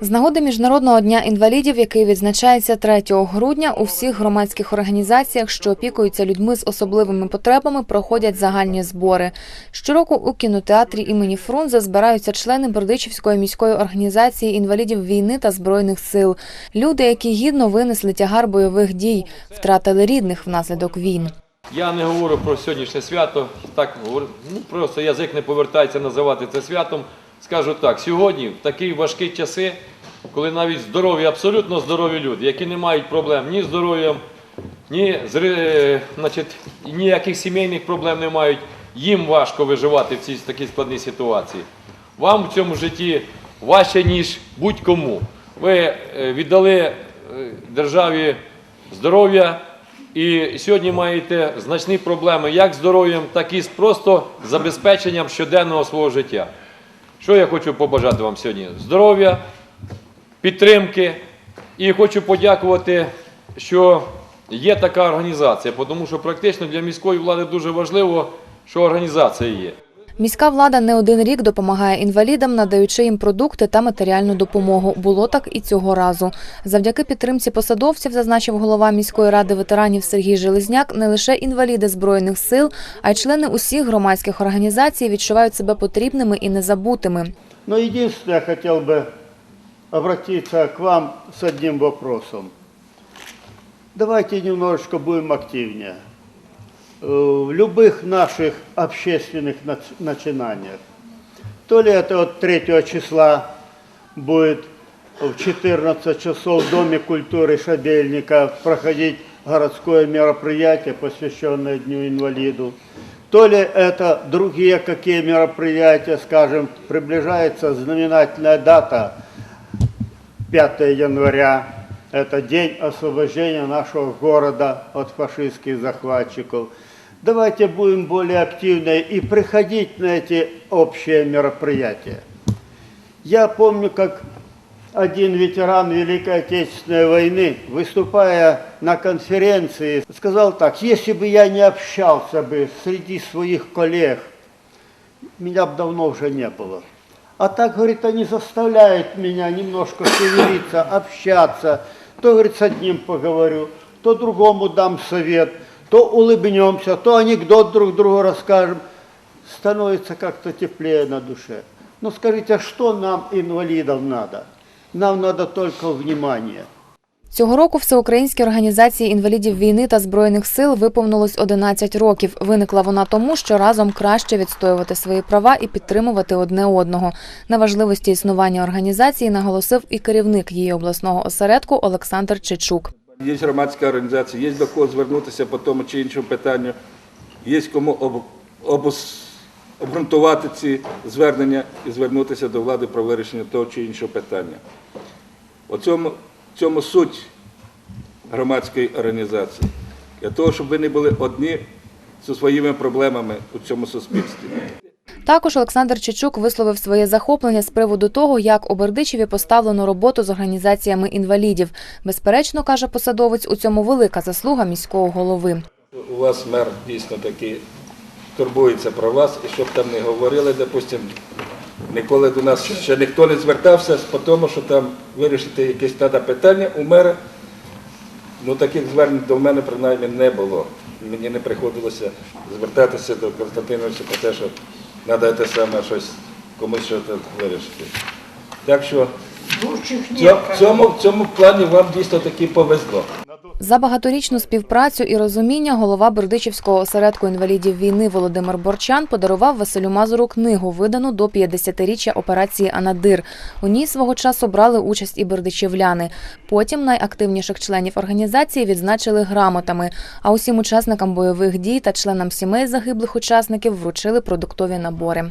З нагоди Міжнародного дня інвалідів, який відзначається 3 грудня, у всіх громадських організаціях, що опікуються людьми з особливими потребами, проходять загальні збори. Щороку у кінотеатрі імені Фрунзе збираються члени Бердичівської міської організації інвалідів війни та збройних сил. Люди, які гідно винесли тягар бойових дій, втратили рідних внаслідок війн. Я не говорю про сьогоднішнє свято, так говорю, ну просто язик не повертається називати це святом. Скажу так, сьогодні, в такі важкі часи, коли навіть здорові, абсолютно здорові люди, які не мають проблем ні з здоров'ям, ні з значить, ніяких сімейних проблем не мають, їм важко виживати в цій такій складній ситуації. Вам в цьому житті важче, ніж будь-кому. Ви е, віддали е, державі здоров'я і сьогодні маєте значні проблеми як з здоров'ям, так і з просто забезпеченням щоденного свого життя. Що я хочу побажати вам сьогодні? Здоров'я, підтримки. І хочу подякувати, що є така організація, тому що практично для міської влади дуже важливо, що організація є. Міська влада не один рік допомагає інвалідам, надаючи їм продукти та матеріальну допомогу. Було так і цього разу. Завдяки підтримці посадовців, зазначив голова міської ради ветеранів Сергій Железняк, не лише інваліди збройних сил, а й члени усіх громадських організацій відчувають себе потрібними і незабутими. Но единственное, я хотел бы обратиться к вам с одним вопросом. Давайте немножечко будем активнее. Э, В любых наших общественных нац- начинаниях. То ли это от 3 числа будет в 14 часов в Доме культуры Шабельника проходить городское мероприятие, посвященное Дню инвалиду. То ли это другие какие мероприятия, скажем, приближается знаменательная дата 5 января. Это день освобождения нашего города от фашистских захватчиков. Давайте будем более активны и приходить на эти общие мероприятия. Я помню, как один ветеран Великой Отечественной войны, выступая на конференции, сказал так, если бы я не общался бы среди своих коллег, меня бы давно уже не было. А так, говорит, они заставляют меня немножко шевелиться, общаться. То, говорит, с одним поговорю, то другому дам совет, то улыбнемся, то анекдот друг другу расскажем. Становится как-то теплее на душе. Но скажите, а что нам, инвалидам, надо? Нам надо только внимание. Цього року Всеукраїнській організації інвалідів війни та збройних сил виповнилось 11 років. Виникла вона тому, що разом краще відстоювати свої права і підтримувати одне одного. На важливості існування організації наголосив і керівник її обласного осередку Олександр Чичук. Є громадська організація, є до кого звернутися по тому чи іншому питанню, є кому об, обґрунтувати ці звернення і звернутися до влади про вирішення того чи іншого питання. У цьому, в цьому суть громадської організації. Для того, щоб ви не були одні зі своїми проблемами у цьому суспільстві. Також Олександр Чичук висловив своє захоплення з приводу того, як у Бердичеві поставлено роботу з організаціями інвалідів. Безперечно, каже посадовець, у цьому велика заслуга міського голови. У вас мер дійсно такий турбується про вас, і щоб там не говорили, допустим, ніколи до нас ще ніхто не звертався по тому, що там вирішити якесь треба питання у мера. Ну таких звернень до мене принаймні не було. Мені не приходилося звертатися до Константиновича про те, що треба те саме щось комусь щось вирішити. Так що в цьому, в цьому, в цьому плані вам дійсно таки повезло. За багаторічну співпрацю і розуміння голова Бердичівського осередку інвалідів війни Володимир Борчан подарував Василю Мазуру книгу, видану до 50-річчя операції Анадир. У ній свого часу брали участь і бердичівляни. Потім найактивніших членів організації відзначили грамотами. А усім учасникам бойових дій та членам сімей загиблих учасників вручили продуктові набори.